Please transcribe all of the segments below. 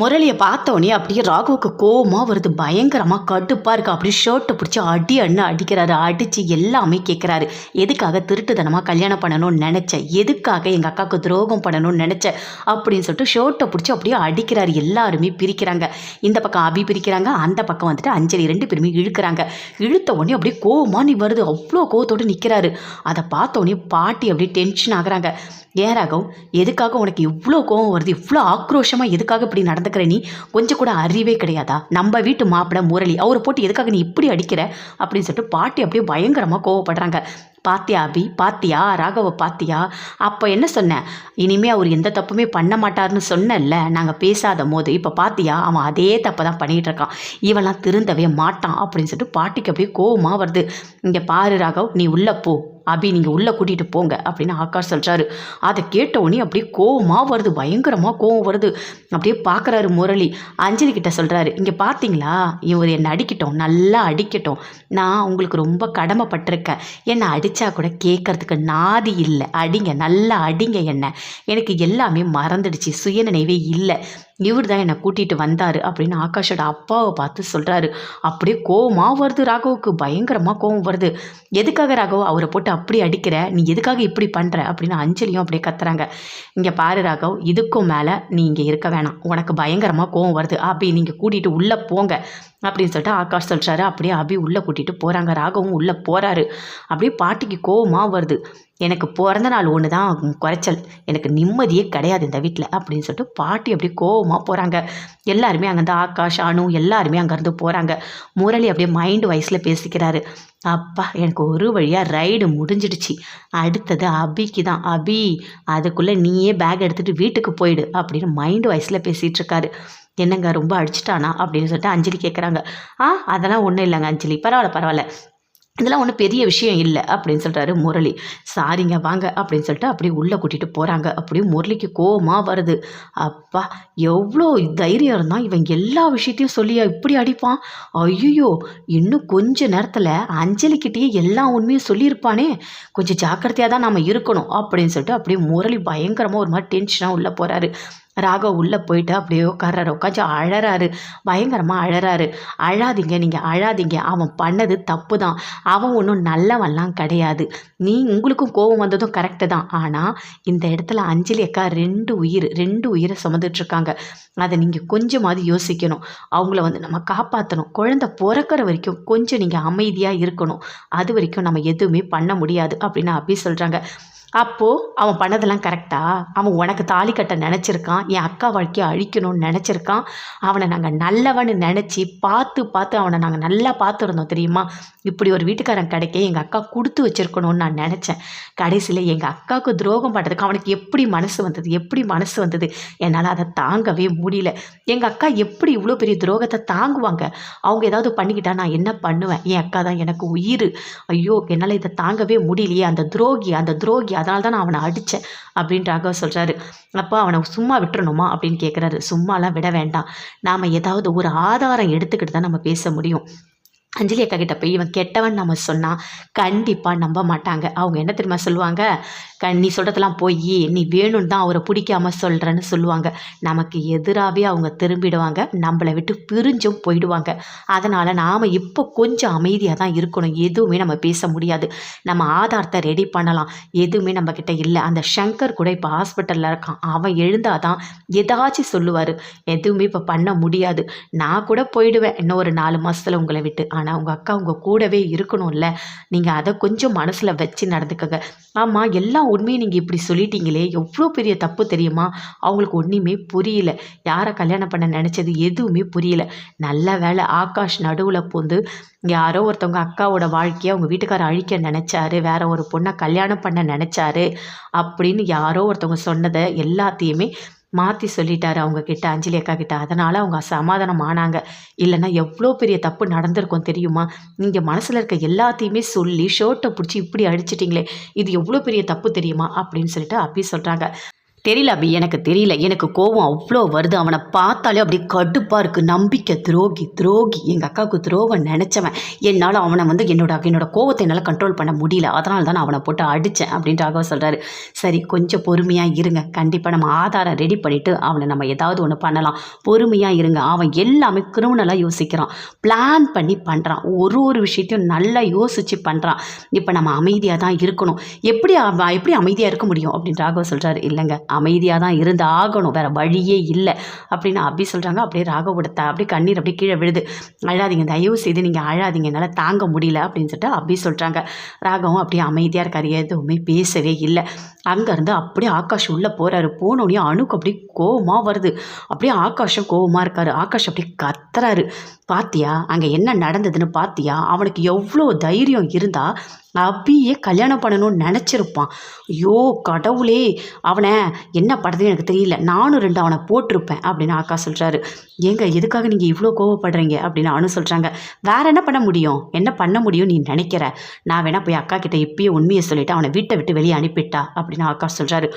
முரளியை பார்த்தோன்னே அப்படியே ராகுவுக்கு கோவமாக வருது. பயங்கரமாக கடுப்பாக இருக்குது அப்படியே ஷர்ட்டை பிடிச்சி அடி அண்ணு அடிக்கிறாரு. அடித்து எல்லாமே கேட்குறாரு எதுக்காக திருட்டுத்தனமாக கல்யாணம் பண்ணணும்னு நினச்சேன் எதுக்காக எங்கள் அக்காவுக்கு துரோகம் பண்ணணும்னு நினச்சேன் அப்படின்னு சொல்லிட்டு ஷர்ட்டை பிடிச்சி அப்படியே அடிக்கிறாரு. எல்லாருமே பிரிக்கிறாங்க. இந்த பக்கம் அபி பிரிக்கிறாங்க. அந்த பக்கம் வந்துட்டு அஞ்சலி ரெண்டு பேருமே இழுக்கிறாங்க. இழுத்த உடனே அப்படியே கோவமாக நீ வருது. அவ்வளோ கோவத்தோடு நிற்கிறாரு அதை பார்த்தோடனே பாட்டி அப்படியே டென்ஷன் ஆகுறாங்க. ஏன் ராகவ்? எதுக்காக உனக்கு இவ்வளோ கோவம் வருது? இவ்வளோ ஆக்ரோஷமாக எதுக்காக இப்படி நடந்து நடந்துக்கிற நீ கொஞ்சம் கூட அறிவே கிடையாதா? நம்ம வீட்டு மாப்பிள்ளை முரளி அவரை போட்டு எதுக்காக நீ இப்படி அடிக்கிற? அப்படின்னு சொல்லிட்டு பாட்டி அப்படியே பயங்கரமாக கோவப்படுறாங்க. பாத்தியா அபி? பாத்தியா? ராகவ பாத்தியா? அப்போ என்ன சொன்னேன் இனிமேல் அவர் எந்த தப்புமே பண்ண மாட்டார்னு சொன்னேன்ல. நாங்கள் பேசாத போது இப்போ பாத்தியா? அவன் அதே தப்பை தான் பண்ணிகிட்டு இருக்கான். இவெல்லாம் திருந்தவே மாட்டான் அப்படின்னு சொல்லிட்டு பாட்டிக்கு அப்படியே கோவமாக வருது. இங்கே பாரு ராகவ் நீ உள்ளே போ. அபி நீங்கள் உள்ளே கூட்டிகிட்டு போங்க அப்படின்னு ஆகாஷ் சொல்கிறாரு அதை கேட்ட உடனே அப்படியே கோவமாக வருது பயங்கரமாக கோவம் வருது. அப்படியே பார்க்குறாரு முரளி. அஞ்சலி கிட்ட சொல்கிறாரு இங்கே பார்த்தீங்களா இவர் என்னை அடிக்கட்டும் நல்லா அடிக்கட்டும். நான் உங்களுக்கு ரொம்ப கடமைப்பட்டிருக்கேன். என்னை அடித்தா கூட கேட்கறதுக்கு நாதி இல்லை. அடிங்க நல்லா அடிங்க என்ன. எனக்கு எல்லாமே மறந்துடுச்சு. சுயநினைவே இல்லை. இவர் தான் என்னை கூட்டிகிட்டு வந்தார் அப்படின்னு ஆகாஷோட அப்பாவை பார்த்து சொல்கிறாரு அப்படியே கோவமாக வருது ராகவுக்கு. பயங்கரமாக கோவம் வருது. எதுக்காக ராகவ் அவரை போட்டு அப்படி அடிக்கிற? நீ எதுக்காக இப்படி பண்ணுற அப்படின்னு அஞ்சலியும் அப்படியே கத்துறாங்க. இங்கே பாரு ராகவ் இதுக்கும் மேலே நீ இங்கே இருக்க வேணாம். உனக்கு பயங்கரமாக கோவம் வருது. அப்படி நீங்கள் கூட்டிகிட்டு உள்ளே போங்க. அப்படின்னு சொல்லிட்டு ஆகாஷ் சொல்கிறாரு அப்படியே அபி உள்ளே கூட்டிகிட்டு போகிறாங்க ராகவும் உள்ளே போகிறாரு அப்படியே பாட்டிக்கு கோவமாக வருது. எனக்கு பிறந்த நாள் ஒன்று தான் குறைச்சல். எனக்கு நிம்மதியே கிடையாது இந்த வீட்டில் அப்படின்னு சொல்லிட்டு பாட்டி அப்படியே கோவமாக போகிறாங்க எல்லாருமே அங்கேருந்து ஆகாஷ் அணு எல்லாருமே அங்கேருந்து போகிறாங்க முரளி அப்படியே மைண்டு வயசில் பேசிக்கிறாரு. அப்பா எனக்கு ஒரு வழியாக ரைடு முடிஞ்சிடுச்சு. அடுத்தது அபிக்கு தான். அபி அதுக்குள்ளே நீயே பேக் எடுத்துகிட்டு வீட்டுக்கு போயிடு அப்படின்னு மைண்டு வயசில் பேசிகிட்டு இருக்காரு. என்னங்க ரொம்ப அடிச்சிட்டானா அப்படின்னு சொல்லிட்டு அஞ்சலி கேட்குறாங்க ஆ அதெல்லாம் ஒன்றும் இல்லைங்க அஞ்சலி. பரவாயில்ல பரவாயில்ல. இதெல்லாம் ஒன்றும் பெரிய விஷயம் இல்லை அப்படின்னு சொல்கிறாரு முரளி. சாரிங்க வாங்க அப்படின்னு சொல்லிட்டு அப்படியே உள்ளே கூட்டிகிட்டு போகிறாங்க அப்படியே முரளிக்கு கோபமாக வருது. அப்பா எவ்வளோ தைரியம் இருந்தால் இவன் எல்லா விஷயத்தையும் சொல்லியா? இப்படி அடிப்பான். ஐயோ இன்னும் கொஞ்ச நேரத்தில் அஞ்சலிக்கிட்டேயே எல்லா உண்மையும் சொல்லியிருப்பானே. கொஞ்சம் ஜாக்கிரதையாக தான் நாம் இருக்கணும் அப்படின்னு சொல்லிட்டு அப்படியே முரளி பயங்கரமாக ஒரு மாதிரி டென்ஷனாக உள்ளே போகிறாரு ராகவ் உள்ளே போயிட்டு அப்படியே உட்கார்றாரு. உட்காந்து அழறாரு. பயங்கரமாக அழறாரு. அழாதீங்க நீங்கள் அழாதீங்க. அவன் பண்ணது தப்பு தான் அவன் ஒன்றும் நல்லவன்லாம் கிடையாது. நீ உங்களுக்கும் கோபம் வந்ததும் கரெக்டு தான். ஆனால் இந்த இடத்துல அஞ்சலி அக்கா ரெண்டு உயிர் ரெண்டு உயிரை சுமந்துட்டுருக்காங்க. அதை நீங்கள் கொஞ்சமாவது யோசிக்கணும். அவங்கள வந்து நம்ம காப்பாற்றணும் குழந்த பிறக்கிற வரைக்கும் கொஞ்சம் நீங்கள் அமைதியாக இருக்கணும். அது வரைக்கும் நம்ம எதுவுமே பண்ண முடியாது அப்படின்னு அப்படி சொல்கிறாங்க அப்போது அவன் பண்ணதெல்லாம் கரெக்டா அவன் உனக்கு தாலி கட்ட நினச்சிருக்கான் என் அக்கா வாழ்க்கையை அழிக்கணும்னு நினச்சிருக்கான் அவனை நாங்கள் நல்லவன்னு நினச்சி பார்த்து பார்த்து அவனை நாங்கள் நல்லா பார்த்துருந்தோம் தெரியுமா? இப்படி ஒரு வீட்டுக்காரன் கிடைக்க எங்கள் அக்கா கொடுத்து வச்சுருக்கணும்னு நான் நினச்சேன். கடைசியில் எங்கள் அக்காவுக்கு துரோகம் பண்ணுறதுக்கு அவனுக்கு எப்படி மனசு வந்தது எப்படி மனசு வந்தது என்னால் அதை தாங்கவே முடியல. எங்கள் அக்கா எப்படி இவ்வளோ பெரிய துரோகத்தை தாங்குவாங்க? அவங்க ஏதாவது பண்ணிக்கிட்டா நான் என்ன பண்ணுவேன்? என் அக்கா தான் எனக்கு உயிர். ஐயோ என்னால் இதை தாங்கவே முடியலையே. அந்த துரோகி அந்த துரோகி அதனால தான் நான் அவனை அடித்தேன் அப்படின்றாக சொல்கிறாரு அப்போ அவனை சும்மா விட்டுறணுமா அப்படின்னு கேட்குறாரு சும்மாலாம் விட வேண்டாம். நாம் ஏதாவது ஒரு ஆதாரம் எடுத்துக்கிட்டு தான் நம்ம பேச முடியும். அஞ்சலி அக்கா கிட்ட போய் இவன் கெட்டவன் நம்ம சொன்னால் கண்டிப்பாக நம்ப மாட்டாங்க. அவங்க என்ன தெரியுமா சொல்லுவாங்க? கண் நீ சொல்கிறதெல்லாம் போய் நீ வேணும்னு தான் அவரை பிடிக்காம சொல்கிறேன்னு சொல்லுவாங்க. நமக்கு எதிராகவே அவங்க திரும்பிடுவாங்க. நம்மளை விட்டு பிரிஞ்சும் போயிடுவாங்க. அதனால் நாம் இப்போ கொஞ்சம் அமைதியாக தான் இருக்கணும். எதுவுமே நம்ம பேச முடியாது. நம்ம ஆதாரத்தை ரெடி பண்ணலாம். எதுவுமே நம்மக்கிட்ட இல்லை. அந்த ஷங்கர் கூட இப்போ ஹாஸ்பிட்டலில் இருக்கான். அவன் எழுந்தால் தான் ஏதாச்சும் சொல்லுவார். எதுவுமே இப்போ பண்ண முடியாது. நான் கூட போயிடுவேன். இன்னும் ஒரு நாலு மாதத்தில் உங்களை விட்டு. ஆனால் உங்கள் அக்கா உங்கள் கூடவே இருக்கணும்ல. நீங்கள் அதை கொஞ்சம் மனசில் வச்சு நடந்துக்கங்க. ஆமாம் எல்லா உண்மையும் நீங்கள் இப்படி சொல்லிட்டீங்களே. எவ்வளோ பெரிய தப்பு தெரியுமா? அவங்களுக்கு ஒன்றுமே புரியல. யாரை கல்யாணம் பண்ண நினச்சது எதுவுமே புரியல. நல்ல வேலை ஆகாஷ் நடுவில் பூந்து யாரோ ஒருத்தவங்க அக்காவோட வாழ்க்கையை அவங்க வீட்டுக்காரர் அழிக்க நினச்சாரு. வேற ஒரு பொண்ணை கல்யாணம் பண்ண நினச்சாரு. அப்படின்னு யாரோ ஒருத்தவங்க சொன்னதை எல்லாத்தையுமே மாற்றி சொல்லிட்டாரு அவங்க கிட்ட அஞ்சலி அக்கா கிட்ட அதனால் அவங்க சமாதானம் ஆனாங்க இல்லைன்னா எவ்வளோ பெரிய தப்பு நடந்திருக்கும் தெரியுமா? நீங்கள் மனசில் இருக்க எல்லாத்தையுமே சொல்லி ஷர்ட்டை பிடிச்சி இப்படி அடிச்சிட்டிங்களே இது எவ்வளோ பெரிய தப்பு தெரியுமா? அப்படின்னு சொல்லிட்டு அப்பி சொல்கிறாங்க தெரியல அபி எனக்கு தெரியல. எனக்கு கோவம் அவ்வளோ வருது. அவனை பார்த்தாலே அப்படியே கடுப்பாக இருக்குது நம்பிக்கை துரோகி துரோகி. எங்கள் அக்காவுக்கு துரோகம் நினச்சவன். என்னால் அவனை வந்து என்னோட என்னோட கோவத்தை என்னால் கண்ட்ரோல் பண்ண முடியல. அதனால தான் நான் அவனை போட்டு அடித்தேன் அப்படின்ட்டு ராகவ சொல்கிறாரு சரி கொஞ்சம் பொறுமையாக இருங்க. கண்டிப்பாக நம்ம ஆதாரம் ரெடி பண்ணிவிட்டு அவனை நம்ம ஏதாவது ஒன்று பண்ணலாம். பொறுமையாக இருங்க. அவன் எல்லாமே கிரிமினலாக யோசிக்கிறான். பிளான் பண்ணி பண்ணுறான் ஒரு ஒரு விஷயத்தையும் நல்லா யோசித்து பண்ணுறான் இப்போ நம்ம அமைதியாக தான் இருக்கணும். எப்படி எப்படி அமைதியாக இருக்க முடியும் அப்படின்னு ராகவ சொல்கிறாரு இல்லைங்க. அமைதியாக தான் இருந்து ஆகணும் வேறு வழியே இல்லை. அப்படின்னு அப்படி சொல்கிறாங்க அப்படியே ராகவோட த அப்படியே கண்ணீர் அப்படியே கீழே விழுது. அழாதீங்க. தயவு செய்து நீங்கள் அழாதீங்க. என்னால் தாங்க முடியல அப்படின்னு சொல்லிட்டு அப்படி சொல்கிறாங்க ராகவும் அப்படியே அமைதியாக இருக்காரு. எதுவுமே பேசவே இல்லை. அங்கேருந்து அப்படியே ஆகாஷ் உள்ளே போகிறாரு போனோடனே அணுக்கு அப்படியே கோபமாக வருது. அப்படியே ஆகாஷம் கோவமாக இருக்காரு. ஆகாஷ் அப்படியே கத்துறாரு. பாத்தியா அங்கே என்ன நடந்ததுன்னு பாத்தியா? அவனுக்கு எவ்வளோ தைரியம் இருந்தால் அப்பியே கல்யாணம் பண்ணணும்னு நினச்சிருப்பான். ஐயோ கடவுளே அவனை என்ன படுறது எனக்கு தெரியல. நானும் ரெண்டு அவனை போட்டிருப்பேன் அப்படின்னு ஆக்கா சொல்கிறாரு ஏங்க எதுக்காக நீங்கள் இவ்வளோ கோவப்படுறீங்க? அப்படின்னு அனு சொல்கிறாங்க வேற என்ன பண்ண முடியும்? என்ன பண்ண முடியும் நீ நினைக்கிற? நான் வேணா போய் அக்கா கிட்ட இப்பயே உண்மையை சொல்லிட்டு அவனை வீட்டை விட்டு வெளியே அனுப்பிட்டா அப்படின்னு ஆக்கா சொல்கிறாரு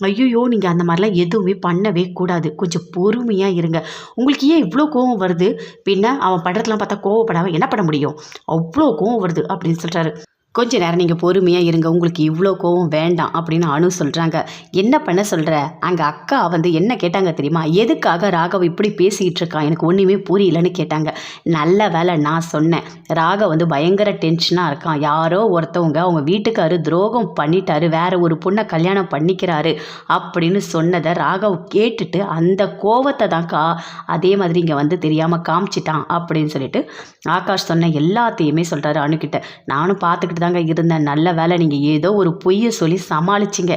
ஐயோ நீங்கள் அந்த மாதிரிலாம் எதுவுமே பண்ணவே கூடாது. கொஞ்சம் பொறுமையாக இருங்க. உங்களுக்கு ஏன் இவ்வளோ கோவம் வருது? பின்ன அவன் படுறதுலாம் பார்த்தா கோவப்படாமல் என்ன பண்ண முடியும்? அவ்வளோ கோவம் வருது அப்படின்னு சொல்கிறாரு கொஞ்ச நேரம் நீங்கள் பொறுமையாக இருங்க. உங்களுக்கு இவ்வளோ கோவம் வேண்டாம் அப்படின்னு அனு சொல்கிறாங்க என்ன பண்ண சொல்கிற அங்கே அக்கா வந்து என்ன கேட்டாங்க தெரியுமா? எதுக்காக ராகவ் இப்படி பேசிக்கிட்டு இருக்கான்? எனக்கு ஒன்றுமே புரியலன்னு கேட்டாங்க. நல்ல வேலை நான் சொன்னேன். ராகவ் வந்து பயங்கர டென்ஷனாக இருக்கான். யாரோ ஒருத்தவங்க அவங்க வீட்டுக்காரு துரோகம் பண்ணிட்டாரு. வேற ஒரு பொண்ணை கல்யாணம் பண்ணிக்கிறாரு அப்படின்னு சொன்னதை ராகவ் கேட்டுட்டு அந்த கோவத்தை தான்க்கா அதே மாதிரி இங்கே வந்து தெரியாமல் காமிச்சிட்டான் அப்படின்னு சொல்லிட்டு ஆகாஷ் சொன்ன எல்லாத்தையுமே சொல்கிறாரு அணுக்கிட்ட நானும் பார்த்துக்கிட்டு தாங்க இருந்தேன். நல்ல வேலை நீங்கள் ஏதோ ஒரு பொய்யை சொல்லி சமாளிச்சிங்க.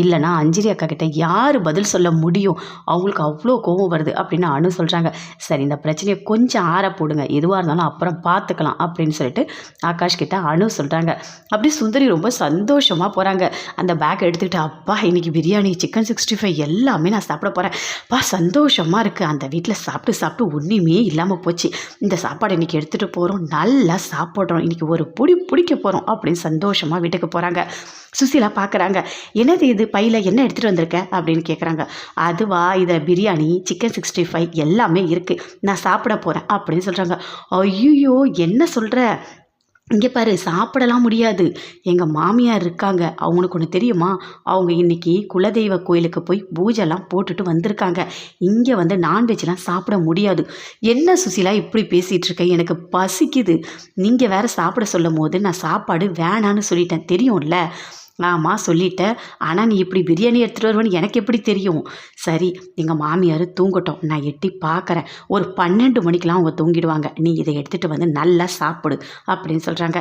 இல்லைனா அஞ்சலி அக்கா கிட்ட யார் பதில் சொல்ல முடியும்? அவங்களுக்கு அவ்வளோ கோவம் வருது அப்படின்னு அனு சொல்கிறாங்க சரி இந்த பிரச்சனையை கொஞ்சம் ஆற போடுங்க. எதுவாக இருந்தாலும் அப்புறம் பார்த்துக்கலாம் அப்படின்னு சொல்லிட்டு ஆகாஷ் கிட்ட அனு சொல்கிறாங்க அப்படி சுந்தரி ரொம்ப சந்தோஷமாக போகிறாங்க அந்த பேக் எடுத்துக்கிட்டு அப்பா இன்னைக்கு பிரியாணி சிக்கன் சிக்ஸ்டி ஃபைவ் எல்லாமே நான் சாப்பிட போகிறேன் அப்பா சந்தோஷமாக இருக்குது அந்த வீட்டில் சாப்பிட்டு சாப்பிட்டு ஒன்றுமே இல்லாமல் போச்சு. இந்த சாப்பாடு இன்றைக்கி எடுத்துகிட்டு போகிறோம் நல்லா சாப்பிட்றோம். இன்றைக்கி ஒரு பிடி பிடிக்க போகிறோம் அப்படின்னு சந்தோஷமாக வீட்டுக்கு போகிறாங்க சுசீலா பார்க்குறாங்க என்னது இது? பையில் என்ன எடுத்துகிட்டு வந்திருக்க? அப்படின்னு கேட்குறாங்க அதுவா இதை பிரியாணி சிக்கன் சிக்ஸ்டி ஃபைவ் எல்லாமே இருக்குது நான் சாப்பிட போகிறேன் அப்படின்னு சொல்கிறாங்க ஐயோ என்ன சொல்கிற இங்கே பாரு சாப்பிடலாம் முடியாது. எங்கள் மாமியார் இருக்காங்க. அவங்களுக்கு ஒன்று தெரியுமா? அவங்க இன்னைக்கு குலதெய்வ கோயிலுக்கு போய் பூஜைலாம் போட்டுட்டு வந்திருக்காங்க. இங்கே வந்து நான்வெஜ்லாம் சாப்பிட முடியாது. என்ன சுசிலா இப்படி பேசிகிட்டு இருக்கேன் எனக்கு பசிக்குது. நீங்கள் வேறு சாப்பிட சொல்லும் போது நான் சாப்பாடு வேணான்னு சொல்லிட்டேன். தெரியும்ல? ஆமாம் சொல்லிட்டேன். ஆனால் நீ இப்படி பிரியாணி எடுத்துகிட்டு வருவேன்னு எனக்கு எப்படி தெரியும்? சரி எங்கள் மாமியார் தூங்கட்டும். நான் எட்டி பார்க்குறேன் ஒரு பன்னெண்டு மணிக்கெலாம் அவங்க தூங்கிடுவாங்க. நீ இதை எடுத்துகிட்டு வந்து நல்லா சாப்பிடு அப்படின்னு சொல்கிறாங்க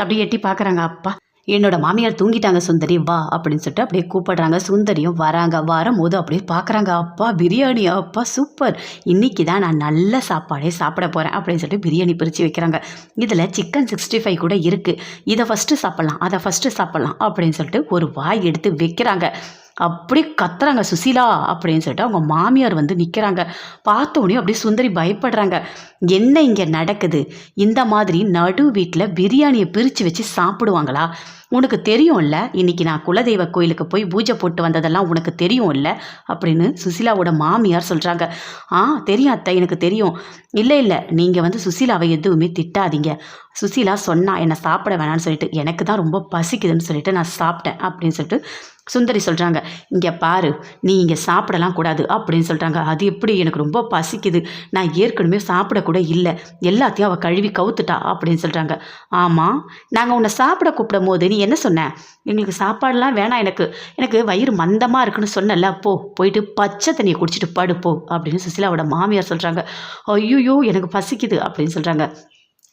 அப்படியே எட்டி பார்க்குறாங்க அப்பா என்னோட மாமியார் தூங்கிட்டாங்க சுந்தரி வா அப்படின்னு சொல்லிட்டு அப்படியே கூப்பிடுறாங்க. சுந்தரியும் வராங்க. வரும்போது அப்படியே பார்க்குறாங்க அப்பா பிரியாணி அப்பா சூப்பர் இன்னைக்கு தான் நான் நல்ல சாப்பாடே சாப்பிட போகிறேன் அப்படின்னு சொல்லிட்டு பிரியாணி பிரித்து வைக்கிறாங்க. இதில் சிக்கன் சிக்ஸ்டி ஃபைவ் கூட இருக்குது இதை ஃபஸ்ட்டு சாப்பிட்லாம் அதை ஃபஸ்ட்டு சாப்பிட்லாம் அப்படின்னு சொல்லிட்டு ஒரு வாய் எடுத்து வைக்கிறாங்க. அப்படி கத்துறாங்க சுசீலா அப்படின்னு சொல்லிட்டு அவங்க மாமியார் வந்து நிற்கிறாங்க பார்த்தோன்னே அப்படியே சுந்தரி பயப்படுறாங்க. என்ன இங்கே நடக்குது? இந்த மாதிரி நடு வீட்டில் பிரியாணியை பிரித்து வச்சு சாப்பிடுவாங்களா? உனக்கு தெரியும்ல இன்னைக்கு நான் குலதெய்வ கோயிலுக்கு போய் பூஜை போட்டு வந்ததெல்லாம் உனக்கு தெரியும்ல அப்படின்னு சுசிலாவோட மாமியார் சொல்கிறாங்க ஆ தெரியும் அத்தை எனக்கு தெரியும். இல்லை இல்லை நீங்கள் வந்து சுசிலாவை எதுவுமே திட்டாதீங்க. சுசிலா சொன்னா என்னை சாப்பிட வேணாம்னு சொல்லிட்டு எனக்கு தான் ரொம்ப பசிக்குதுன்னு சொல்லிட்டு நான் சாப்பிட்டேன் அப்படின்னு சொல்லிட்டு சுந்தரி சொல்கிறாங்க இங்கே பாரு நீ இங்கே சாப்பிடலாம் கூடாது அப்படின்னு சொல்கிறாங்க அது எப்படி? எனக்கு ரொம்ப பசிக்குது. நான் ஏற்கனவே சாப்பிடக்கூட இல்லை. எல்லாத்தையும் அவள் கழுவி கவுத்துட்டா அப்படின்னு சொல்கிறாங்க ஆமாம் நாங்கள் உன்னை சாப்பிட கூப்பிடும் போது நீ என்ன சொன்ன? எங்களுக்கு சாப்பாடுலாம் வேணாம் எனக்கு. எனக்கு வயிறு மந்தமாக இருக்குன்னு சொன்னல போ போயிட்டு பச்சை தண்ணியை குடிச்சிட்டு படுப்போ அப்படின்னு சுசிலாவோட மாமியார் சொல்கிறாங்க ஐயோ எனக்கு பசிக்குது அப்படின்னு சொல்கிறாங்க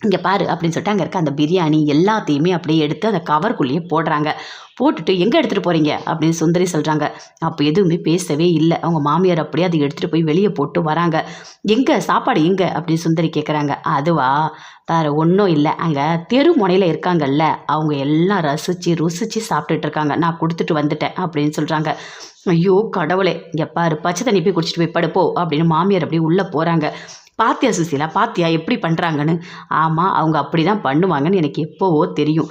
இங்கே பாரு அப்படின்னு சொல்லிட்டு அங்கே இருக்க அந்த பிரியாணி எல்லாத்தையுமே அப்படியே எடுத்து அந்த கவருக்குள்ளேயே போடுறாங்க. போட்டுட்டு எங்கே எடுத்துகிட்டு போகிறீங்க அப்படின்னு சுந்தரி சொல்கிறாங்க அப்போ எதுவுமே பேசவே இல்லை. அவங்க மாமியார் அப்படியே அதை எடுத்துகிட்டு போய் வெளியே போட்டு வராங்க. எங்கே? சாப்பாடு எங்கே? அப்படின்னு சுந்தரி கேட்குறாங்க அதுவா? வேறு ஒன்றும் இல்லை. அங்கே தெரு முனையில் இருக்காங்கல்ல. அவங்க எல்லாம் ரசித்து ருசித்து சாப்பிட்டுட்டு இருக்காங்க. நான் கொடுத்துட்டு வந்துட்டேன். அப்படின்னு சொல்கிறாங்க ஐயோ கடவுளே. இங்கே பாரு பச்சை தண்ணி போய் குடிச்சிட்டு போய் படுப்போ. அப்படின்னு மாமியார் அப்படியே உள்ளே போகிறாங்க பாத்தியா சுசீலா? பாத்தியா? எப்படி பண்ணுறாங்கன்னு ஆமாம் அவங்க அப்படி தான் பண்ணுவாங்கன்னு எனக்கு எப்போவோ தெரியும்.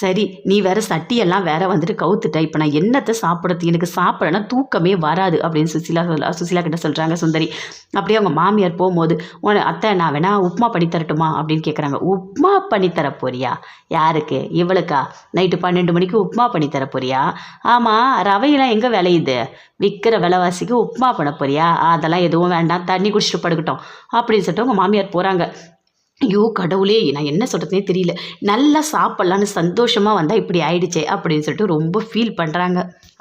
சரி நீ வேற சட்டியெல்லாம் வேற வந்துட்டு கவுத்துட்ட. இப்போ நான் என்னத்தை சாப்பிடுறது? எனக்கு சாப்பிடனா தூக்கமே வராது அப்படின்னு சுசிலா சொல்ல சுசிலா கிட்ட சொல்கிறாங்க சுந்தரி. அப்படியே அவங்க மாமியார் போகும்போது உன அத்தை நான் வேணா உப்புமா பண்ணி தரட்டுமா? அப்படின்னு கேட்குறாங்க உப்புமா பண்ணி தர போறியா? யாருக்கு? இவளுக்கா? நைட்டு பன்னெண்டு மணிக்கு உப்புமா பண்ணி தர போறியா? ஆமாம் ரவையெல்லாம் எங்கே விளையுது? விற்கிற விலைவாசிக்கு உப்புமா பண்ண போறியா? அதெல்லாம் எதுவும் வேண்டாம் தண்ணி குடிச்சிட்டு படுக்கட்டும். அப்படின்னு சொல்லிட்டு உங்கள் மாமியார் போகிறாங்க ஐயோ கடவுளே நான் என்ன சொல்கிறதுனே தெரியல. நல்லா சாப்பிட்லான்னு சந்தோஷமாக வந்தால் இப்படி ஆயிடுச்சே அப்படின்னு சொல்லிட்டு ரொம்ப ஃபீல் பண்ணுறாங்க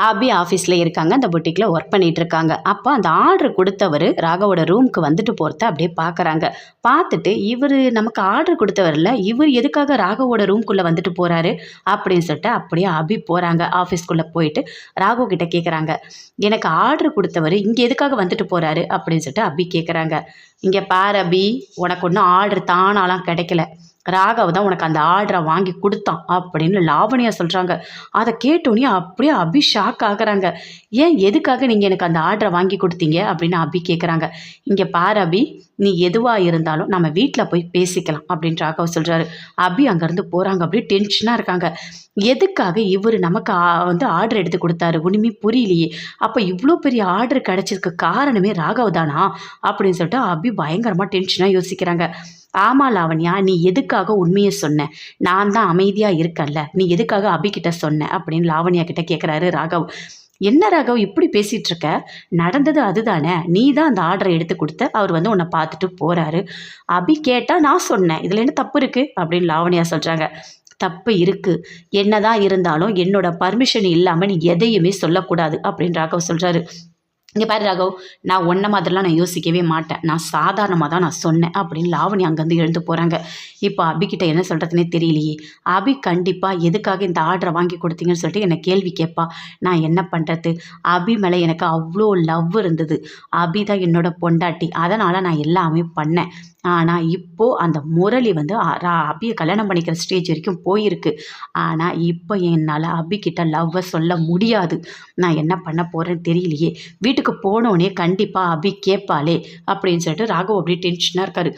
அபி ஆஃபீஸில் இருக்காங்க அந்த பொட்டிக்கில் ஒர்க் பண்ணிகிட்டு இருக்காங்க. அப்போ அந்த ஆர்டர் கொடுத்தவர் ராகவோட ரூமுக்கு வந்துட்டு போகிறத அப்படியே பார்க்குறாங்க பார்த்துட்டு இவர் நமக்கு ஆர்டர் கொடுத்தவரில் இவர் எதுக்காக ராகவோட ரூம்குள்ளே வந்துட்டு போகிறாரு அப்படின்னு சொல்லிட்டு அப்படியே அபி போகிறாங்க ஆஃபீஸ்க்குள்ளே போயிட்டு ராகவ் கிட்டே கேட்குறாங்க எனக்கு ஆர்டர் கொடுத்தவர் இங்கே எதுக்காக வந்துட்டு போகிறாரு அப்படின்னு சொல்லிட்டு அபி கேட்குறாங்க இங்கே பாரு அபி உனக்கு ஒன்றும் ஆர்டர் தானாலாம் கிடைக்கல. ராகவ் தான் உனக்கு அந்த ஆர்டரை வாங்கி கொடுத்தான் அப்படின்னு லாவணியா சொல்கிறாங்க அதை கேட்டோன்னே அப்படியே அபி ஷாக் ஆகுறாங்க. ஏன் எதுக்காக நீங்கள் எனக்கு அந்த ஆர்டரை வாங்கி கொடுத்தீங்க அப்படின்னு அபி கேட்குறாங்க இங்கே பாரு அபி நீ எதுவாக இருந்தாலும் நம்ம வீட்டில் போய் பேசிக்கலாம் அப்படின்னு ராகவ் சொல்கிறாரு அபி அங்கேருந்து போகிறாங்க அப்படியே டென்ஷனாக இருக்காங்க. எதுக்காக இவர் நமக்கு வந்து ஆர்டர் எடுத்து கொடுத்தாரு? ஒன்றுமே புரியலையே. அப்போ இவ்வளோ பெரிய ஆர்டர் கிடச்சிருக்கு காரணமே ராகவ் தானா? அப்படின்னு சொல்லிட்டு அபி பயங்கரமாக டென்ஷனாக யோசிக்கிறாங்க. ஆமாம் லாவண்யா நீ எதுக்காக உண்மையை சொன்ன? நான் தான் அமைதியாக இருக்கேன்ல. நீ எதுக்காக அபிகிட்ட சொன்ன? அப்படின்னு லாவண்யா கிட்ட கேட்குறாரு ராகவ். என்ன ராகவ் இப்படி பேசிகிட்டு இருக்க? நடந்தது அதுதானே? நீ தான் அந்த ஆர்டரை எடுத்து கொடுத்த. அவர் வந்து உன்னை பார்த்துட்டு போகிறாரு அபி கேட்டால் நான் சொன்னேன். இதில் என்ன தப்பு இருக்குது அப்படின்னு லாவண்யா சொல்கிறாங்க தப்பு இருக்கு. என்னதான் இருந்தாலும் என்னோட பர்மிஷன் இல்லாமல் நீ எதையுமே சொல்லக்கூடாது அப்படின்னு ராகவ் சொல்கிறாரு இங்கே பாரு ராகவ் நான் ஒன்றை மாதிரிலாம் நான் யோசிக்கவே மாட்டேன். நான் சாதாரணமாக தான் நான் சொன்னேன் அப்படின்னு லாவணி அங்கேருந்து எழுந்து போகிறாங்க இப்போ அபிக்கிட்ட என்ன சொல்கிறதுனே தெரியலையே. அபி கண்டிப்பாக எதுக்காக இந்த ஆர்டரை வாங்கி கொடுத்தீங்கன்னு சொல்லிட்டு என்னை கேள்வி கேட்பா. நான் என்ன பண்ணுறது அபி மேலே எனக்கு அவ்வளோ லவ் இருந்தது. அபி தான் என்னோட பொண்டாட்டி. அதனால் நான் எல்லாமே பண்ணேன். ஆனால் இப்போது அந்த முரளி வந்து அபியை கல்யாணம் பண்ணிக்கிற ஸ்டேஜ் வரைக்கும் போயிருக்கு. ஆனால் இப்போ என்னால் அபிக்கிட்ட லவ்வை சொல்ல முடியாது. நான் என்ன பண்ண போகிறேன்னு தெரியலையே. வீட்டுக்கு போனோடனே கண்டிப்பாக அபி கேட்பாளே அப்படின்னு சொல்லிட்டு ராகவ் அப்படியே டென்ஷனாக இருக்காரு.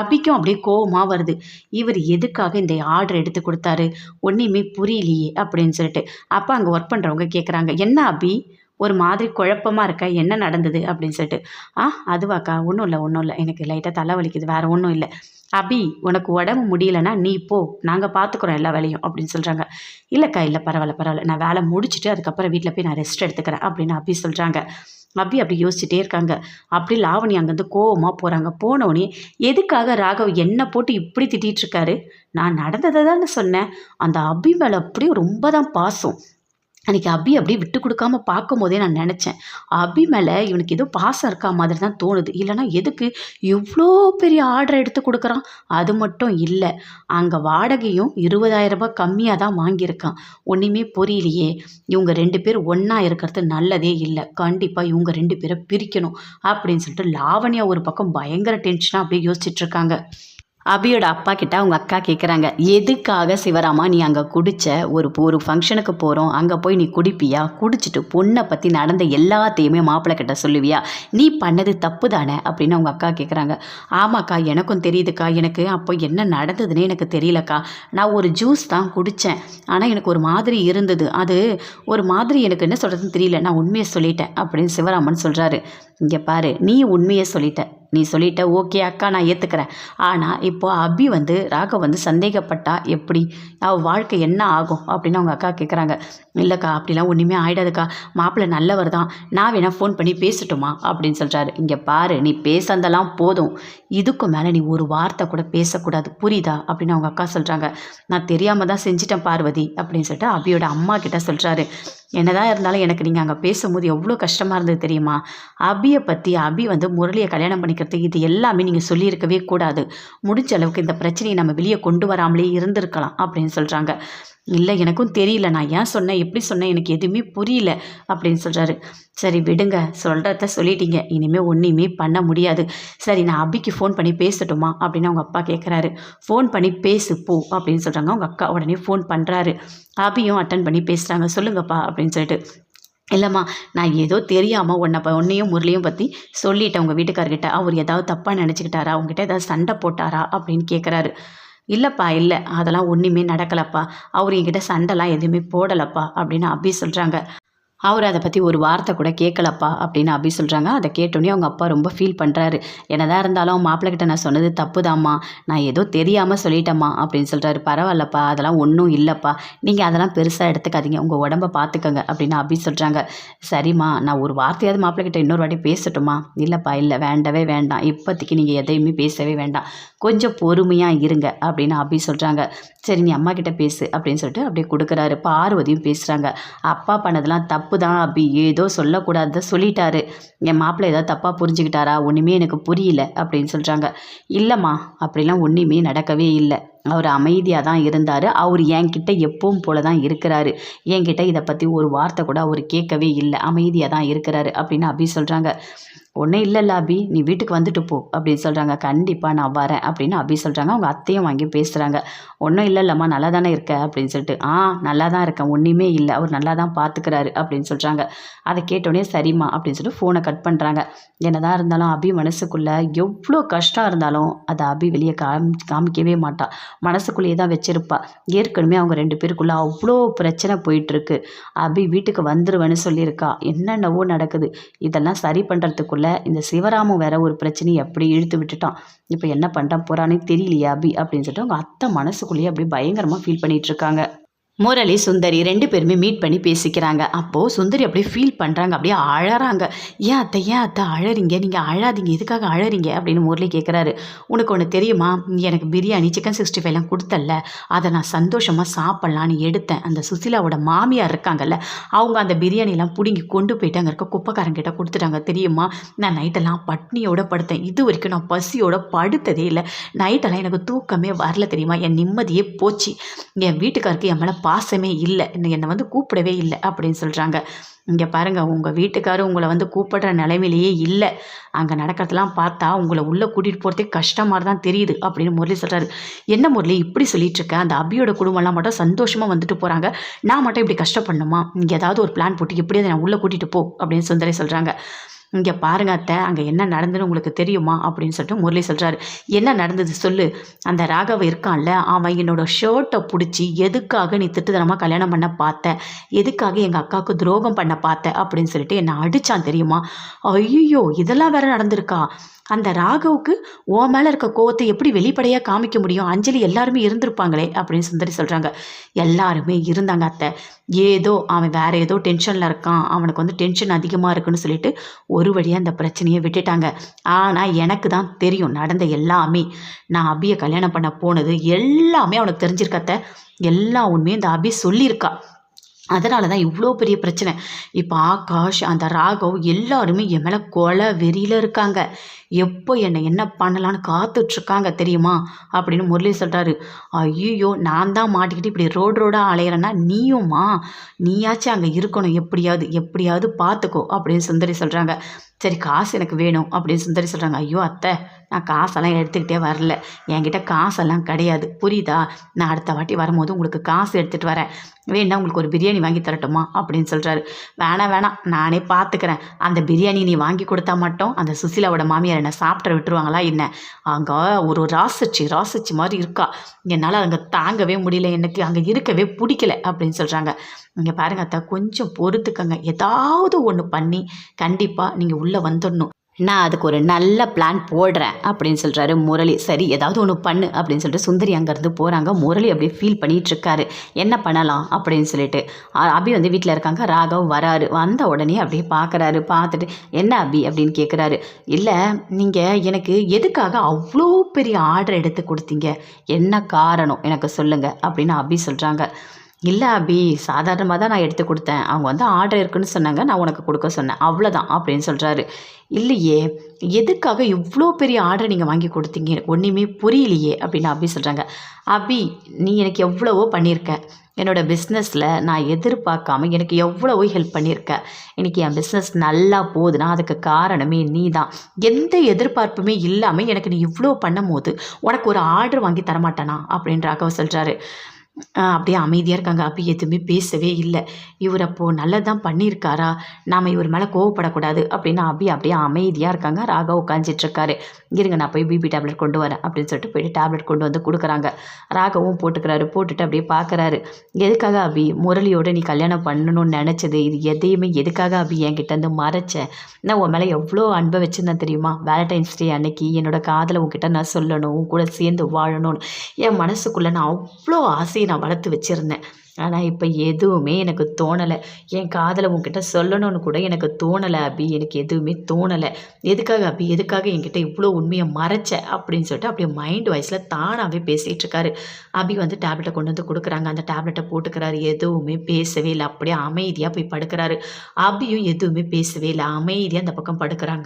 அபிக்கும் அப்படியே கோபமாக வருது. இவர் எதுக்காக இந்த ஆர்டர் எடுத்து கொடுத்தாரு? ஒன்றுமே புரியலையே அப்படின்னு சொல்லிட்டு. அப்போ அங்கே ஒர்க் பண்ணுறவங்க கேட்குறாங்க என்ன அபி? ஒரு மாதிரி குழப்பமாக இருக்க? என்ன நடந்தது? அப்படின்னு சொல்லிட்டு ஆ அதுவாக்கா ஒன்றும் இல்லை ஒன்றும் இல்லை. எனக்கு லைட்டாக தலை வலிக்குது வேறு ஒன்றும் இல்லை. அபி உனக்கு உடம்பு முடியலன்னா நீ போ. நாங்கள் பார்த்துக்குறோம் எல்லா வேலையும் அப்படின்னு சொல்கிறாங்க இல்லைக்கா இல்லை பரவாயில்ல பரவாயில்ல. நான் வேலை முடிச்சுட்டு அதுக்கப்புறம் வீட்டில் போய் நான் ரெஸ்ட் எடுத்துக்கிறேன் அப்படின்னு அபி சொல்கிறாங்க அபி அப்படி யோசிச்சுட்டே இருக்காங்க. அப்படி லாவணி அங்கேருந்து கோவமாக போகிறாங்க போனோடனே எதுக்காக ராகவ் என்ன போட்டு இப்படி திட்டிகிட்டு இருக்காரு? நான் நடந்ததை தானே சொன்னேன். அந்த அபி மேலே அப்படியே ரொம்ப தான் பாசம். அன்றைக்கி அபி அப்படியே விட்டு கொடுக்காம பார்க்கும் போதே நான் நினச்சேன். அபி மேலே இவனுக்கு ஏதோ பாசம் இருக்கா மாதிரி தான் தோணுது. இல்லைன்னா எதுக்கு இவ்வளோ பெரிய ஆர்டர் எடுத்து கொடுக்குறான்? அது மட்டும் இல்லை. அங்கே வாடகையும் இருபதாயிரம் ரூபாய் கம்மியாக தான் வாங்கியிருக்கான். ஒன்றுமே புரியலையே. இவங்க ரெண்டு பேர் ஒன்றா இருக்கிறது நல்லதே இல்லை. கண்டிப்பாக இவங்க ரெண்டு பேரை பிரிக்கணும். அப்படின்னு சொல்லிட்டு லாவண்யா ஒரு பக்கம் பயங்கர டென்ஷனாக அப்படியே யோசிச்சுட்ருக்காங்க இருக்காங்க. அபியோட அப்பா கிட்ட அவங்க அக்கா கேட்குறாங்க எதுக்காக சிவராமா நீ அங்கே குடிச்ச? ஒரு ஒரு ஃபங்க்ஷனுக்கு போகிறோம் அங்கே போய் நீ குடிப்பியா? குடிச்சிட்டு பொண்ணை பற்றி நடந்த எல்லாத்தையுமே மாப்பிள்ளை கிட்ட சொல்லுவியா? நீ பண்ணது தப்பு தானே அப்படின்னு அவங்க அக்கா கேட்குறாங்க ஆமாக்கா எனக்கும் தெரியுதுக்கா. எனக்கு அப்போ என்ன நடந்ததுன்னே எனக்கு தெரியலக்கா. நான் ஒரு ஜூஸ் தான் குடித்தேன் ஆனால் எனக்கு ஒரு மாதிரி இருந்தது. அது ஒரு மாதிரி எனக்கு என்ன சொல்கிறதுன்னு தெரியல. நான் உண்மையை சொல்லிட்டேன். அப்படின்னு சிவராமன் சொல்கிறாரு இங்கே பாரு நீ உண்மையை சொல்லிட்ட. நீ சொல்லிட்ட ஓகே அக்கா நான் ஏற்றுக்கிறேன் ஆனால் இப்போ அபி வந்து ராகவ் வந்து சந்தேகப்பட்டா எப்படி? அவள் வாழ்க்கை என்ன ஆகும்? அப்படின்னு அவங்க அக்கா கேட்குறாங்க இல்லைக்கா அப்படிலாம் ஒன்றுமே ஆகிடாதுக்கா மாப்பிள்ளை நல்லவர் தான் நான் வேணால் ஃபோன் பண்ணி பேசட்டுமா? அப்படின்னு சொல்கிறாரு இங்கே பாரு நீ பேசந்தெல்லாம் போதும். இதுக்கு மேலே நீ ஒரு வார்த்தை கூட பேசக்கூடாது. புரியுதா? அப்படின்னு அவங்க அக்கா சொல்கிறாங்க நான் தெரியாமல் தான் செஞ்சிட்டேன் பார்வதி அப்படின்னு சொல்லிட்டு அபியோட அம்மா கிட்ட சொல்கிறாரு என்னதான் இருந்தாலும் எனக்கு நீங்கள் அங்கே பேசும்போது எவ்வளோ கஷ்டமாக இருந்தது தெரியுமா? அபியை பற்றி அபி வந்து முரளியை கல்யாணம் பண்ணிக்கிறது இது எல்லாமே நீங்கள் சொல்லியிருக்கவே கூடாது. முடிஞ்ச அளவுக்கு இந்த பிரச்சனையை நம்ம வெளியே கொண்டு வராமலே இருந்திருக்கலாம் அப்படின்னு சொல்கிறாங்க இல்லை எனக்கும் தெரியல. நான் ஏன் சொன்னேன்? எப்படி சொன்னேன்? எனக்கு எதுவுமே புரியல அப்படின்னு சொல்கிறாரு சரி விடுங்க. சொல்கிறத சொல்லிட்டீங்க. இனிமேல் ஒன்றுமே பண்ண முடியாது. சரி நான் அபிக்கு ஃபோன் பண்ணி பேசட்டுமா? அப்படின்னு அவங்க அப்பா கேட்குறாரு ஃபோன் பண்ணி பேசு போ அப்படின்னு சொல்கிறாங்க அவங்க அக்கா உடனே ஃபோன் பண்ணுறாரு அபியும் அட்டன் பண்ணி பேசுகிறாங்க சொல்லுங்கப்பா அப்படின்னு சொல்லிட்டு. இல்லைம்மா நான் ஏதோ தெரியாமல் உன்னை ப உன்னையும் முரளியும் பற்றி சொல்லிட்டேன் உங்கள் வீட்டுக்காரர்கிட்ட. அவர் ஏதாவது தப்பாக நினச்சிக்கிட்டாரா? உங்ககிட்ட ஏதாவது சண்டை போட்டாரா? அப்படின்னு கேட்குறாரு இல்லைப்பா இல்லை. அதெல்லாம் ஒன்றுமே நடக்கலப்பா. அவர் என்கிட்ட சண்டைலாம் எதுவுமே போடலப்பா அப்படின்னு அப்படி சொல்கிறாங்க அவர் அதை பற்றி ஒரு வார்த்தை கூட கேட்கலப்பா அப்படின்னு அப்படி சொல்கிறாங்க அதை கேட்டோன்னே அவங்க அப்பா ரொம்ப ஃபீல் பண்ணுறாரு என்னதான் இருந்தாலும் மாப்பிள்ளைகிட்ட நான் சொன்னது தப்புதாம்மா. நான் ஏதோ தெரியாமல் சொல்லிட்டேம்மா அப்படின்னு சொல்கிறாரு பரவாயில்லப்பா அதெல்லாம் ஒன்றும் இல்லைப்பா. நீங்கள் அதெல்லாம் பெருசாக எடுத்துக்காதீங்க. உங்கள் உடம்ப பார்த்துக்கங்க அப்படின்னு அப்படி சொல்கிறாங்க சரிம்மா நான் ஒரு வார்த்தையாவது மாப்பிள்ளைகிட்ட இன்னொரு வாட்டி பேசட்டுமா இல்லைப்பா இல்லை வேண்டவே வேண்டாம். இப்போதைக்கு நீங்கள் எதையுமே பேசவே வேண்டாம். கொஞ்சம் பொறுமையாக இருங்க அப்படின்னு அபி சொல்கிறாங்க சரி நீ அம்மா கிட்ட பேசு அப்படின்னு சொல்லிட்டு அப்படியே கொடுக்குறாரு. பார்வதியும் பேசுகிறாங்க அப்பா பண்ணதெல்லாம் தப்பு தான் அபி. ஏதோ சொல்லக்கூடாது சொல்லிட்டாரு. என் மாப்பிள்ளை ஏதாவது தப்பாக புரிஞ்சுக்கிட்டாரா? ஒன்றுமே எனக்கு புரியல அப்படின்னு சொல்கிறாங்க இல்லைம்மா அப்படிலாம் ஒன்றுமே நடக்கவே இல்லை. அவர் அமைதியாக தான் இருந்தார். அவர் என்கிட்ட எப்பவும் போல தான் இருக்கிறாரு. என்கிட்ட இதை பற்றி ஒரு வார்த்தை கூட அவர் கேட்கவே இல்லை. அமைதியாக தான் இருக்கிறாரு அப்படின்னு அபி சொல்கிறாங்க ஒன்றும் இல்லைல்ல அபி நீ வீட்டுக்கு வந்துட்டு போ அப்படின்னு சொல்கிறாங்க கண்டிப்பாக நான் வரேன் அப்படின்னு அபி சொல்கிறாங்க அவங்க அத்தையும் வாங்கி பேசுகிறாங்க ஒன்றும் இல்லைல்லம்மா நல்லா தானே இருக்க அப்படின்னு சொல்லிட்டு ஆ நல்லா தான் இருக்கேன். ஒன்றுமே இல்லை. அவர் நல்லா தான் பார்த்துக்கிறாரு அப்படின்னு சொல்கிறாங்க அதை கேட்டோடனே சரிம்மா அப்படின்னு சொல்லிட்டு ஃபோனை கட் பண்ணுறாங்க என்னதான் இருந்தாலும் அபி மனசுக்குள்ளே எவ்வளோ கஷ்டம் இருந்தாலும் அதை அபி வெளியே காமி காமிக்கவே மாட்டாள் மனசுக்குள்ளேயே தான் வச்சிருப்பா. ஏற்கனவே அவங்க ரெண்டு பேருக்குள்ளே அவ்வளோ பிரச்சனை போயிட்டுருக்கு. அபி வீட்டுக்கு வந்துடுவேன்னு சொல்லியிருக்கா. என்னென்னவோ நடக்குது. இதெல்லாம் சரி பண்ணுறதுக்குள்ள இந்த சிவராமும் வேற ஒரு பிரச்சனையை எப்படி இழுத்து விட்டுட்டான். இப்போ என்ன பண்ணிட்டான் போகிறானே தெரியலையா அபி அப்படின்னு சொல்லிட்டு அவங்க அத்தை மனசுக்குள்ளேயே அப்படியே பயங்கரமாக ஃபீல் பண்ணிகிட்டு இருக்காங்க. முரளி சுந்தரி ரெண்டு பேருமே மீட் பண்ணி பேசிக்கிறாங்க. அப்போது சுந்தரி அப்படியே ஃபீல் பண்ணுறாங்க அப்படியே அழறாங்க. ஏன் அத்தை? ஏன் அத்தை? அழறீங்க. நீங்கள் அழாதீங்க. எதுக்காக அழறீங்க? அப்படின்னு முரளி கேட்குறாரு உனக்கு ஒன்று தெரியுமா? எனக்கு பிரியாணி சிக்கன் சிக்ஸ்டி ஃபைவ்லாம் கொடுத்தல அதை நான் சந்தோஷமாக சாப்பிட்லான்னு எடுத்தேன். அந்த சுசிலாவோட மாமியார் இருக்காங்கல்ல அவங்க அந்த பிரியாணிலாம் பிடுங்கி கொண்டு போயிட்டு அங்கே இருக்க குப்பைக்காரங்கிட்ட கொடுத்துட்டாங்க. தெரியுமா? நான் நைட்டெல்லாம் பட்னியோட படுத்தேன். இது வரைக்கும் நான் பசியோட படுத்ததே இல்லை. நைட்டெல்லாம் எனக்கு தூக்கமே வரல தெரியுமா? என் நிம்மதியே போச்சு. என் வீட்டுக்காருக்கு என் மேலே பாசமே இல்லை. என்னை என்னை வந்து கூப்பிடவே இல்லை அப்படின்னு சொல்கிறாங்க இங்கே பாருங்கள் உங்கள் வீட்டுக்காரர் உங்களை வந்து கூப்பிடுற நிலைமையிலேயே இல்லை. அங்கே நடக்கிறதெல்லாம் பார்த்தா உங்களை உள்ளே கூட்டிகிட்டு போகிறதே கஷ்டமாக தான் தெரியுது அப்படின்னு முரளி சொல்கிறாரு என்ன முரளி இப்படி சொல்லிட்டு இருக்க? அந்த அபியோட குடும்பம்லாம் மட்டும் சந்தோஷமாக வந்துட்டு போகிறாங்க நான் மட்டும் இப்படி கஷ்டப்படணுமா? இங்கே ஏதாவது ஒரு பிளான் போட்டு எப்படியாவது நான் உள்ளே கூட்டிகிட்டு போ அப்படின்னு சுந்தரி சொல்கிறாங்க இங்கே பாருங்க அத்தை அங்கே என்ன நடந்ததுன்னு உங்களுக்கு தெரியுமா? அப்படின்னு சொல்லிட்டு முரளி சொல்கிறாரு என்ன நடந்தது சொல்லு. அந்த ராகவ இருக்கான்ல அவன் என்னோட ஷர்ட்டை பிடிச்சி எதுக்காக நீ திட்டுத்தனமாக கல்யாணம் பண்ண பார்த்த? எதுக்காக எங்கள் அக்காவுக்கு துரோகம் பண்ண பார்த்த? அப்படின்னு சொல்லிட்டு என்னை அடித்தான் தெரியுமா? ஐயோ இதெல்லாம் வேற நடந்திருக்கா? அந்த ராகவுக்கு ஓ மேலே இருக்க கோவத்தை எப்படி வெளிப்படையாக காமிக்க முடியும்? அஞ்சலி எல்லாருமே இருந்திருப்பாங்களே? அப்படின்னு சுந்தரி சொல்கிறாங்க எல்லாருமே இருந்தாங்க அத்தை. ஏதோ அவன் வேற ஏதோ டென்ஷனில் இருக்கான். அவனுக்கு வந்து டென்ஷன் அதிகமாக இருக்குன்னு சொல்லிட்டு ஒரு வழியாக அந்த பிரச்சனையை விட்டுட்டாங்க. ஆனால் எனக்கு தான் தெரியும் நடந்த எல்லாமே. நான் அபியை கல்யாணம் பண்ண போனது எல்லாமே அவனுக்கு தெரிஞ்சிருக்கத்த எல்லா உண்மையும் இந்த அபி சொல்லியிருக்கா. அதனால தான் இவ்வளோ பெரிய பிரச்சனை. இப்போ ஆகாஷ் அந்த ராகவ் எல்லாருமே என் மேலே கொலை வெறியில் இருக்காங்க. எப்போ என்னை என்ன பண்ணலான்னு காத்துட்ருக்காங்க தெரியுமா? அப்படின்னு முரளி சொல்கிறாரு ஐயோ நான் தான் மாட்டிக்கிட்டு இப்படி ரோடு ரோடாக அலையிறேன்னா நீயும்மா? நீயாச்சும் அங்கே இருக்கணும். எப்படியாவது எப்படியாவது பார்த்துக்கோ அப்படின்னு சுந்தரி சொல்கிறாங்க சரி காசு எனக்கு வேணும் அப்படின்னு சுந்தரி சொல்கிறாங்க ஐயோ அத்தை நான் காசெல்லாம் எடுத்துக்கிட்டே வரல. என்கிட்ட காசெல்லாம் கிடையாது. புரியுதா? நான் அடுத்த வாட்டி வரும்போது உங்களுக்கு காசு எடுத்துகிட்டு வரேன். வேணா உங்களுக்கு ஒரு பிரியாணி வாங்கி தரட்டுமா? அப்படின்னு சொல்கிறாரு வேணாம் வேணாம் நானே பார்த்துக்கிறேன் அந்த பிரியாணி நீ வாங்கி கொடுத்தா மட்டும் அந்த சுசிலாவோட மாமியார் என்ன சாப்பிட்ற விட்டுருவாங்களா என்ன? அங்கே ஒரு ராசச்சி ராசச்சி மாதிரி இருக்கா. என்னால் அங்கே தாங்கவே முடியல. எனக்கு அங்கே இருக்கவே பிடிக்கல அப்படின்னு சொல்கிறாங்க இங்கே பாருங்க அத்தா கொஞ்சம் பொறுத்துக்கங்க. ஏதாவது ஒன்று பண்ணி கண்டிப்பாக நீங்கள் உள்ளே வந்துடணும். நான் அதுக்கு ஒரு நல்ல பிளான் போடுறேன் அப்படின்னு சொல்கிறாரு முரளி. சரி ஏதாவது ஒன்று பண்ணு அப்படின்னு சொல்லிட்டு சுந்தரி அங்கேருந்து போகிறாங்க முரளி அப்படியே ஃபீல் பண்ணிட்டு இருக்காரு என்ன பண்ணலாம் அப்படின்னு சொல்லிட்டு. அபி வந்து வீட்டில் இருக்காங்க. ராகவ் வராரு. வந்த உடனே அப்படியே பார்க்குறாரு பார்த்துட்டு என்ன அபி? அப்படின்னு கேட்குறாரு இல்லை நீங்கள் எனக்கு எதுக்காக அவ்வளோ பெரிய ஆர்டர் எடுத்து கொடுத்தீங்க? என்ன காரணம்? எனக்கு சொல்லுங்கள் அப்படின்னு அபி சொல்கிறாங்க இல்லை அபி சாதாரணமாக தான் நான் எடுத்து கொடுத்தேன். அவங்க வந்து ஆர்டர் இருக்குன்னு சொன்னாங்க நான் உனக்கு கொடுக்க சொன்னேன். அவ்வளோதான் அப்படின்னு சொல்கிறாரு இல்லையே எதுக்காக இவ்வளோ பெரிய ஆர்டர் நீங்கள் வாங்கி கொடுத்தீங்க? எனக்கு ஒன்றுமே புரியலையே அப்படின்னு அபி சொல்கிறாங்க அபி நீ எனக்கு எவ்வளவோ பண்ணியிருக்க. என்னோட பிஸ்னஸில் நான் எதிர்பார்க்காம எனக்கு எவ்வளவோ ஹெல்ப் பண்ணியிருக்க. எனக்கு என் பிஸ்னஸ் நல்லா போகுதுன்னா அதுக்கு காரணமே நீ தான். எந்த எதிர்பார்ப்புமே இல்லாமல் எனக்கு நீ இவ்வளோ பண்ணும்போது உனக்கு ஒரு ஆர்டர் வாங்கி தரமாட்டேனா? அப்படின்னு ராகவ் சொல்கிறாரு அப்படியே அமைதியாக இருக்காங்க. அபி எதுவுமே பேசவே இல்லை. இவர் அப்போது நல்லதான் பண்ணியிருக்காரா? நாம் இவர் மேலே கோவப்படக்கூடாது அப்படின்னு அபி அப்படியே அமைதியாக இருக்காங்க. ராகா உட்காந்துட்ருக்காரு இருங்க நான் போய் பிபி டேப்லெட் கொண்டு வரேன் அப்படின்னு சொல்லிட்டு போயிட்டு டேப்லெட் கொண்டு வந்து கொடுக்குறாங்க. ராகவும் போட்டுக்கிறாரு. போட்டுட்டு அப்படியே பார்க்குறாரு எதுக்காக அபி? முரளியோட நீ கல்யாணம் பண்ணணும்னு நினச்சது. இது எதையுமே எதுக்காக அபி என்கிட்ட வந்து மறைச்சேன் நான் உன் மேலே எவ்வளோ அன்பை வச்சுருந்தேன் தெரியுமா? வேலண்டைன்ஸ் டே அன்னைக்கு என்னோட காதலை உன்கிட்ட நான் சொல்லணும். உன் கூட சேர்ந்து வாழணும்னு. என் மனசுக்குள்ளே நான் அவ்வளோ ஆசையை நான் வளர்த்து வச்சுருந்தேன். ஆனால் இப்போ எதுவுமே எனக்கு தோணலை. என் காதலை உங்ககிட்ட சொல்லணும்னு கூட எனக்கு தோணலை அபி. எனக்கு எதுவுமே தோணலை. எதுக்காக அபி? எதுக்காக என்கிட்ட இவ்வளோ உண்மையை மறைச்ச? அப்படின்னு சொல்லிட்டு அப்படியே மைண்ட் வாய்ஸில் தானாகவே பேசிகிட்டு இருக்காரு. அபி வந்து டேப்லெட்டை கொண்டு வந்து கொடுக்குறாங்க. அந்த டேப்லெட்டை போட்டுக்கிறாரு. எதுவுமே பேசவே இல்லை. அப்படியே அமைதியாக போய் படுக்கிறாரு. அபியும் எதுவுமே பேசவே இல்லை. அமைதியாக அந்த பக்கம் படுக்கிறாங்க.